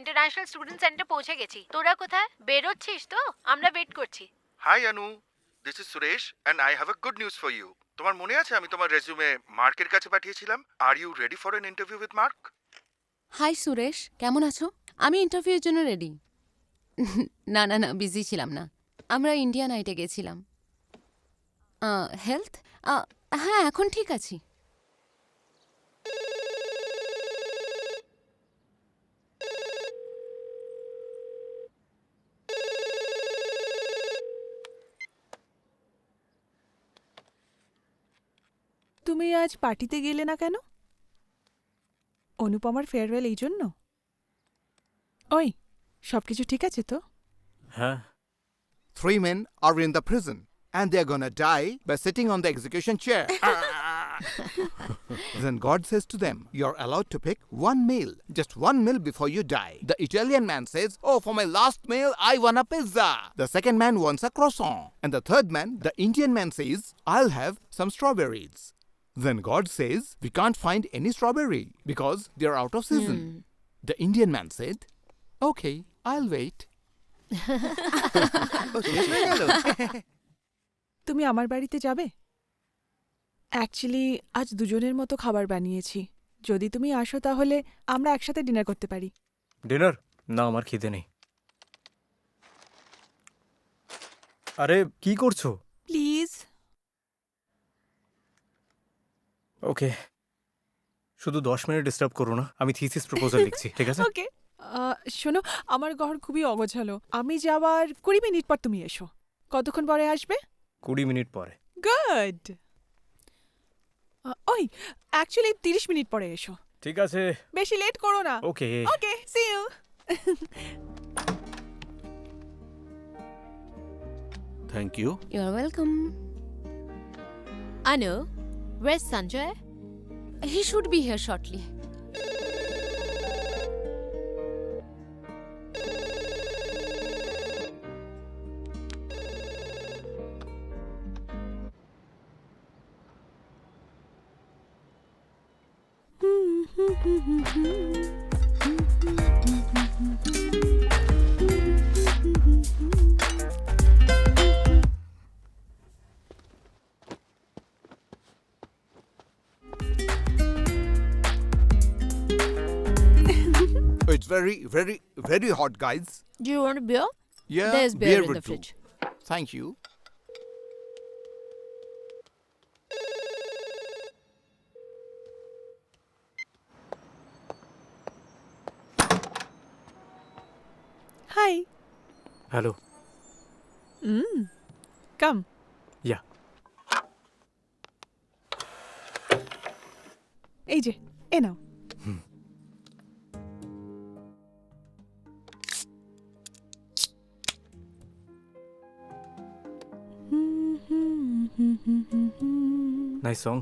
অনু international student সেন্টারে পৌঁছে গেছি। তোরা কোথায়? বেরোচ্ছিস তো? আমরা ওয়েট করছি। Hi Anu this is Suresh and I have a good news for you তোমার মনে আছে আমি তোমার রেজিউমে মার্কের কাছে পাঠিয়েছিলাম? Are you ready for an interview with Mark hi Suresh কেমন আছো? আমি ইন্টারভিউর জন্য রেডি না না না বিজি ছিলাম না। আমরা ইন্ডিয়া নাইটে গেছিলাম। হেলথ হ্যাঁ এখন ঠিক আছি। তুমি আজ পার্টিতে গেলে না কেন অনুপমার ফেয়ারওয়েল এই জন্য ওই সবকিছু ঠিক আছে তো হ্যাঁ Three men are in the prison and they're gonna die by sitting on the execution chair. then God says to them, You're allowed to pick one meal, just one meal before you die. The Italian man says, Oh, for my last meal, I want a pizza. The second man wants a croissant. And the third man, the Indian man says, I'll have some strawberries. Then God says, We can't find any strawberry because they're out of season. Mm. The Indian man said, Okay, I'll wait. তুমি আমার বাড়িতে যাবে actually আজ দুজনের মতো খাবার বানিয়েছি যদি তুমি আসো তাহলে আমরা একসাথে ডিনার করতে পারি ডিনার না আমার খিদে নেই আরে কি করছ প্লিজ ওকে। শুধু দশ মিনিট ডিস্টার্ব করো না আমি থিসিস প্রপোজাল লিখছি ঠিক আছে? ওকে। শোনো আমার ঘর খুবই অগোছালো। আমি যাওয়ার কুড়ি মিনিট পর তুমি এসো। কতক্ষণ পরে আসবে? কুড়ি মিনিট পরে। গুড। ওই অ্যাকচুয়ালি তিরিশ মিনিট পরে এসো। ঠিক আছে। বেশি লেট করো না। Okay. Okay see you thank you you are welcome Anu Where's Sanjay? He should be here shortly. Mm-hmm. very, very, very hot, guys. Do you want beer Yeah, There's beer in would the do. fridge. Thank you. Hi hello come yeah এই যে এ নাও nice song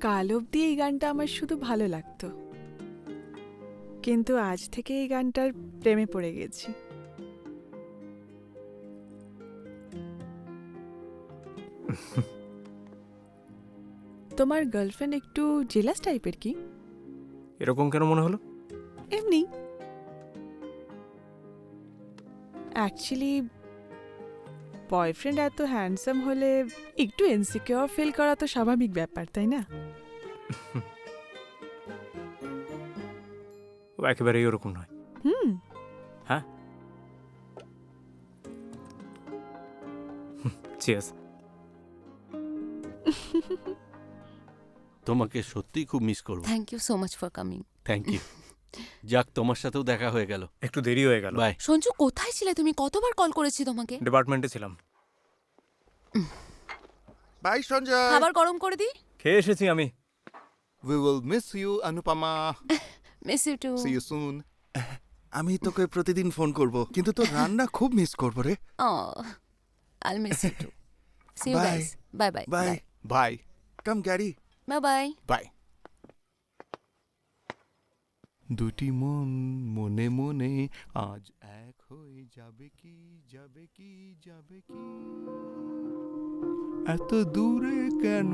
কাল অবধি এই গানটা আমার শুধু ভালো লাগতো। কিন্তু আজ থেকে এই গানটার প্রেমে পড়ে গেছি। তোমার গার্লফ্রেন্ড একটু জেলাস টাইপের কি? এরকম কেন মনে হলো? এমনি। অ্যাকচুয়ালি বয়ফ্রেন্ড এত হ্যান্ডসাম হলে একটু ইনসিকিওর ফিল করা তো স্বাভাবিক ব্যাপার তাই না? ও একেবারেই ওরকম নয়। হুম। চিয়ার্স তোমাকে সত্যিই খুব মিস করব। Thank you so much for coming thank you যাক তোমার সাথেও দেখা হয়ে গেল। একটু দেরি হয়ে গেল। বাই। সঞ্জু কোথায় ছিলে? তুমি কতবার কল করেছি তোমাকে? ডিপার্টমেন্টে ছিলাম। Bye, Sanjay. খাবার গরম করে দিই? খেয়ে এসেছি আমি। We will miss you Anupama miss you too See you soon. আমি তোকে প্রতিদিন ফোন করব কিন্তু তোর রান্না খুব মিস করব রে। ও I miss you too see you guys bye bye bye Bye. Come Gary bye bye Bye. দুটি মন মনে মনে আজ এক হয়ে যাবে কি যাবে কি যাবে কি? এত দূরে কেন?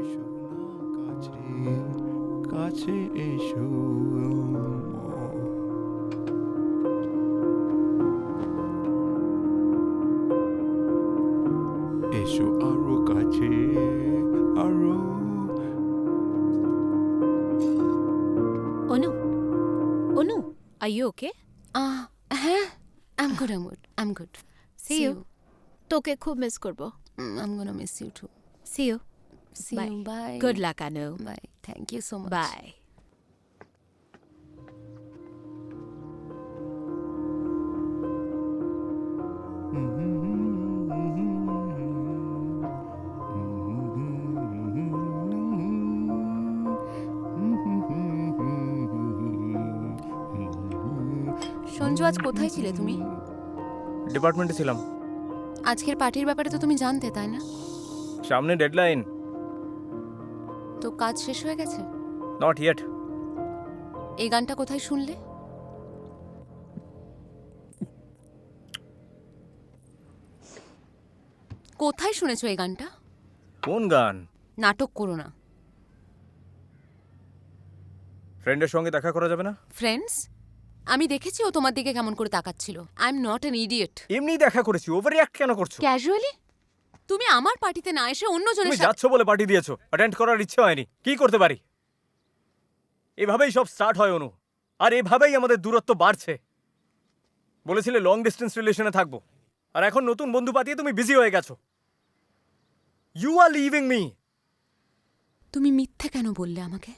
এসো না কাছে কাছে এসো এসো আরও কাছে, আরও আর ইউ ওকে হ্যাঁ I am good I'm good I am good See you. তোকে খুব মিস করব। I am gonna miss you too see you see Bye. You bye good luck Anu bye thank you so much bye আজ কোথায় ছিলে তুমি? ডিপার্টমেন্টে ছিলাম। আজকের পার্টির ব্যাপারে তো তুমি জানতে তাই না? সামনে ডেডলাইন তো কাজ শেষ হয়ে গেছে? নট ইয়েট এই গানটা কোথায় শুনলে? কোথায় শুনেছো এই গানটা? কোন গান? নাটক করো না। ফ্রেন্ডের সঙ্গে দেখা করা যাবে না? ফ্রেন্ডস আমি দেখেছি ও তোমার দিকে কেমন করে তাকাচ্ছিল। I am not an idiot এমনি দেখা করেছি ওভার রিয়াক্ট কেন করছ? ক্যাজুয়ালি তুমি আমার পার্টিতে না এসে অন্য তুমি জনের সাথে যাচ্ছ বলে পার্টি দিয়েছ অ্যাটেন্ড করার ইচ্ছে হয়নি কি করতে পারি? এভাবেই সব স্টার্ট হয় অনু। আর এভাবেই আমাদের দূরত্ব বাড়ছে। বলেছিলে লং ডিস্টেন্স রিলেশনে থাকব। আর এখন নতুন বন্ধু পাতিয়ে তুমি বিজি হয়ে গেছো। ইউ আর লিভিং মি তুমি মিথ্যে কেন বললে আমাকে?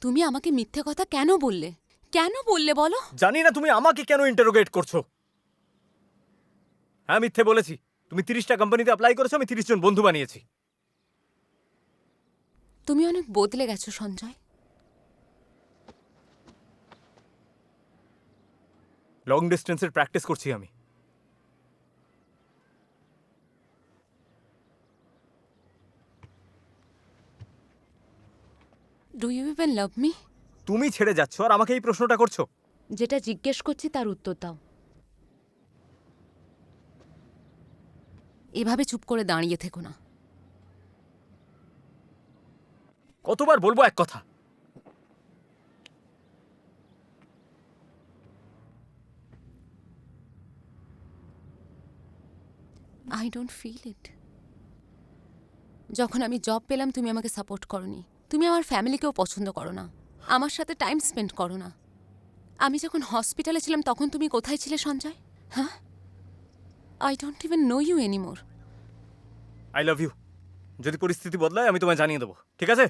তুমি আমাকে মিথ্যে কথা কেন বললে? কেন বললে বলো? জানি না তুমি আমাকে কেন ইন্টারোগেট করছ। হ্যাঁ মিথ্যে বলেছি। তুমি তিরিশটা কোম্পানিতে অ্যাপ্লাই করেছ আমি তিরিশ জন বন্ধু বানিয়েছি। তুমি অনেক বদলে গেছো সঞ্জয়। লং ডিস্টেন্সের প্র্যাকটিস করছি আমি। Do you even love me তুমি ছেড়ে যাচ্ছ আর আমাকে এই প্রশ্নটা করছ। যেটা জিজ্ঞেস করছি তার উত্তর দাও। এভাবে চুপ করে দাঁড়িয়ে থেকো না। কতবার বলব এক কথা? আই ডোন্ট ফিল ইট যখন আমি জব পেলাম তুমি আমাকে সাপোর্ট করনি। তুমি আমার ফ্যামিলিকেও পছন্দ করো না। আমার সাথে টাইম স্পেন্ড করো না। আমি যখন হসপিটালে ছিলাম তখন তুমি কোথায় ছিলে সঞ্জয়? হ্যাঁ? I don't even know you anymore I love you যদি পরিস্থিতি বদলায় আমি তোমায় জানিয়ে দেবো। ঠিক আছে?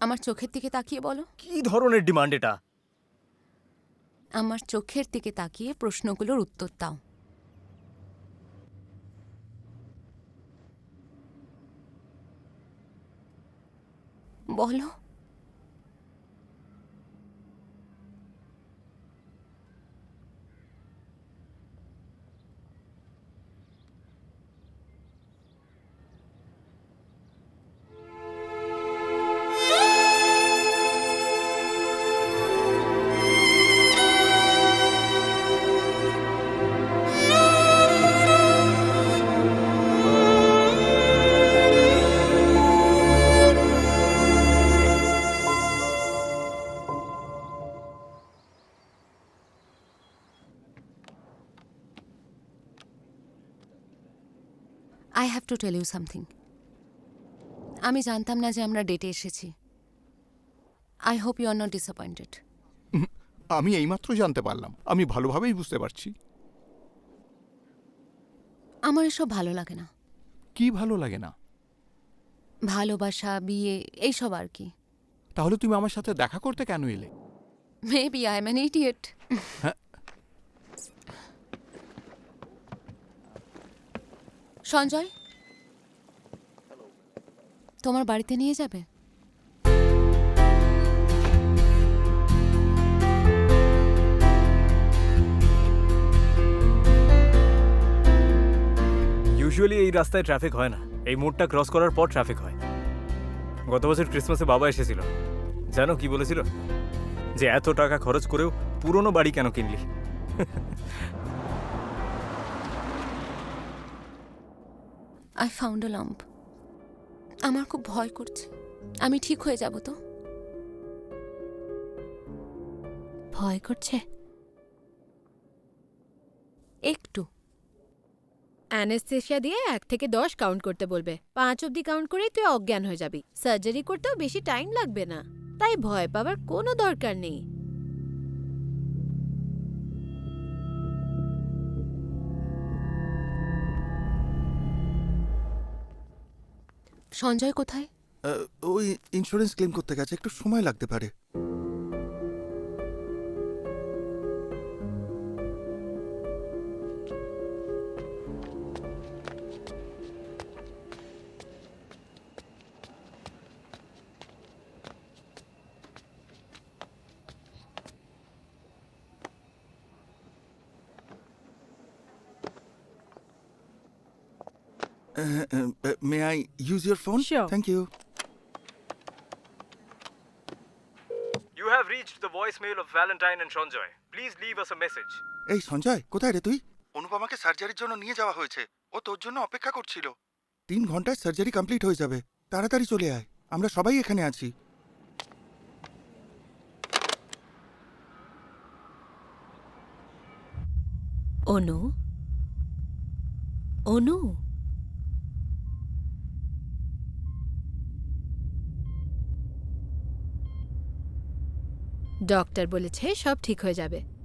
আমার চোখের দিকে তাকিয়ে বলো। কি ধরনের ডিমান্ড এটা? আমার চোখের দিকে তাকিয়ে প্রশ্নগুলোর উত্তর দাও। বলো টু টেল ইউ সামথিং আমি জানতাম না যে আমরা ডেটে এসেছি। I hope you are not disappointed আমি এইমাত্র জানতে পারলাম। আমি ভালোভাবেই বুঝতে পারছি। আমার এসব ভালো লাগে না। কি ভালো লাগে না? ভালোবাসা বিয়ে এইসব আর কি। তাহলে তুমি আমার সাথে দেখা করতে কেন এলে? Maybe I am an idiot Sanjay? তোমার বাড়িতে নিয়ে যাবে? ইউজুয়ালি এই রাস্তায় ট্রাফিক হয় না। এই মোড়টা ক্রস করার পর ট্রাফিক হয়। গত বছর ক্রিসমাসে বাবা এসেছিল। জানো কি বলেছিল? যে এত টাকা খরচ করেও পুরনো বাড়ি কেন কিনলি? আই ফাউন্ড আ লাম্প আমার খুব ভয় করছে। আমি ঠিক হয়ে যাব তো? ভয় করছে? একটু। অ্যানেস্থেশিয়া দিয়ে এক থেকে দশ কাউন্ট করতে বলবে। পাঁচ অবধি কাউন্ট করেই তুই অজ্ঞান হয়ে যাবি। সার্জারি করতেও বেশি টাইম লাগবে না। তাই ভয় পাবার কোনো দরকার নেই। সঞ্জয় কোথায়? ওই ইন্স্যুরেন্স ক্লেম করতে গেছে একটু সময় লাগতে পারে। May I use your phone Sure. Thank you You have reached the voicemail of Valentine and Sanjay. Please leave us a message. এই সঞ্জয় কোথায় রে তুই? অনুপমাকে সার্জারির জন্য নিয়ে যাওয়া হয়েছে। ও তোর জন্য অপেক্ষা করছিল। তিন ঘন্টায় সার্জারি কমপ্লিট হয়ে যাবে। তাড়াতাড়ি চলে আয়। আমরা সবাই এখানে আছি। অনু? অনু? ডক্টর বলেছে সব ঠিক হয়ে যাবে।